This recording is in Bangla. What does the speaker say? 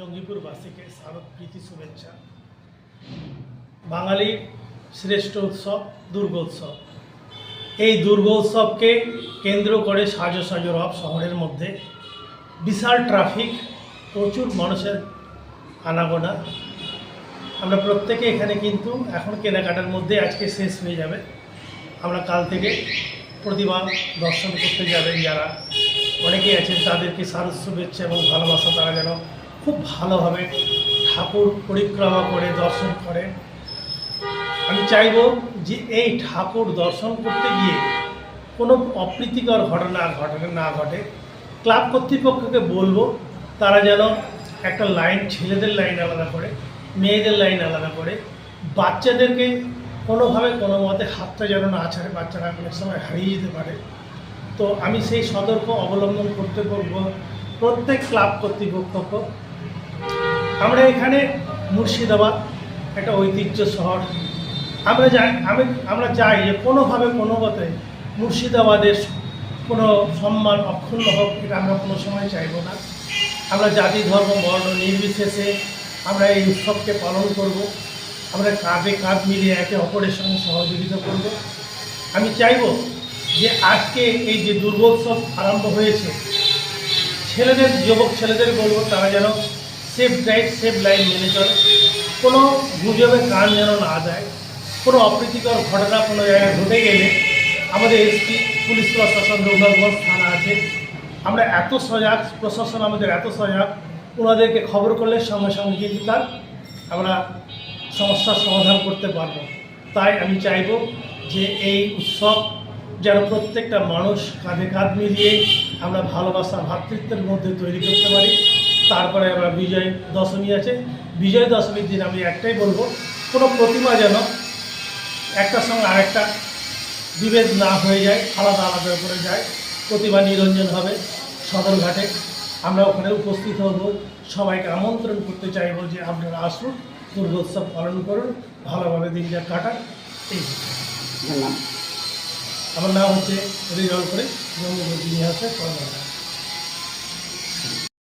জঙ্গিপুরবাসীকে প্রীতি, শুভেচ্ছা। বাঙালির শ্রেষ্ঠ উৎসব দুর্গোৎসব এই দুর্গোৎসবকে কেন্দ্র করে সাজো সাজো রব শহরের মধ্যে বিশাল ট্রাফিক, প্রচুর মানুষের আনাগোনা। আমরা প্রত্যেকে এখানে কিন্তু এখন কেনাকাটার মধ্যে আজকে শেষ হয়ে যাবে। আমরা কাল থেকে প্রতিমা দর্শন করতে যাবেন যারা। অনেকেই আছেন তাদেরকে শারদ শুভেচ্ছা এবং ভালোবাসা, তারা যেন খুব ভালোভাবে ঠাকুর পরিক্রমা করে, দর্শন করে। আমি চাইব যে এই ঠাকুর দর্শন করতে গিয়ে কোনো অপ্রীতিকর ঘটনা ঘটনা না ঘটে। ক্লাব কর্তৃপক্ষকে বলব, তারা যেন একটা লাইন, ছেলেদের লাইন আলাদা করে, মেয়েদের লাইন আলাদা করে। বাচ্চাদেরকে কোনোভাবে, কোনো মতে হাতটা যেন না ছাড়ে বাচ্চারা অনেক সময় হারিয়ে যেতে পারে। তো আমি সেই সতর্ক অবলম্বন করতে বলব প্রত্যেক ক্লাব কর্তৃপক্ষকে আমরা এখানে মুর্শিদাবাদ, একটা ঐতিহ্য শহর। আমরা যাই আমি, আমরা চাই যে কোনোভাবে কোনো মতে মুর্শিদাবাদের কোনো সম্মান অক্ষুণ্ণ হোক, এটা আমরা কোনো সময় চাইব না। আমরা জাতি, ধর্ম, বর্ণ নির্বিশেষে আমরা এই উৎসবকে পালন করব। আমরা কাঁধে কাঁধ মিলিয়ে একে অপরের সঙ্গে সহযোগিতা করব। আমি চাইব যে আজকে এই যে দুর্গোৎসব আরম্ভ হয়েছে, ছেলেদের, যুবক ছেলেদের বলব, তারা যেন সেফ ড্রাইভ, সেফ লাইন মেনে চলে। কোনো গুজবে কান যেন না যায়, কোনো অপ্রীতিকর ঘটনা কোনো জায়গায় ঘটে গেলে আমাদের এসপি, পুলিশ প্রশাসন রঘুনাথগঞ্জ থানা আছে। আমরা এত সজাগ, প্রশাসন আমাদের এত সজাগ, ওনাদেরকে খবর করলে সঙ্গে সঙ্গে কিন্তু তার আমরা সমস্যার সমাধান করতে পারব। তাই আমি চাইব যে এই উৎসব যেন প্রত্যেকটা মানুষ কাঁধে কাঁধ মিলিয়ে আমরা ভালোবাসা ভ্রাতৃত্বের মধ্যে তৈরি করতে পারি। তারপরে আমরা বিজয় দশমী আছে। বিজয় দশমীর দিন আমি একটাই বলব কোনো প্রতিমা যেন একটার সঙ্গে আরেকটা বিভেদ না হয়ে যায় আলাদা আলাদা করে যায়। প্রতিমা নিরঞ্জন হবে সদরঘাটে আমরা ওখানে উপস্থিত হব। সবাইকে আমন্ত্রণ করতে চাইব যে আপনারা আসুন দুর্গোৎসব পালন করুন ভালোভাবে দিনটা কাটান। এই। আমার নাম হচ্ছে হৃদয় করে জঙ্গি ইতিহাসে কর্মকর্তা।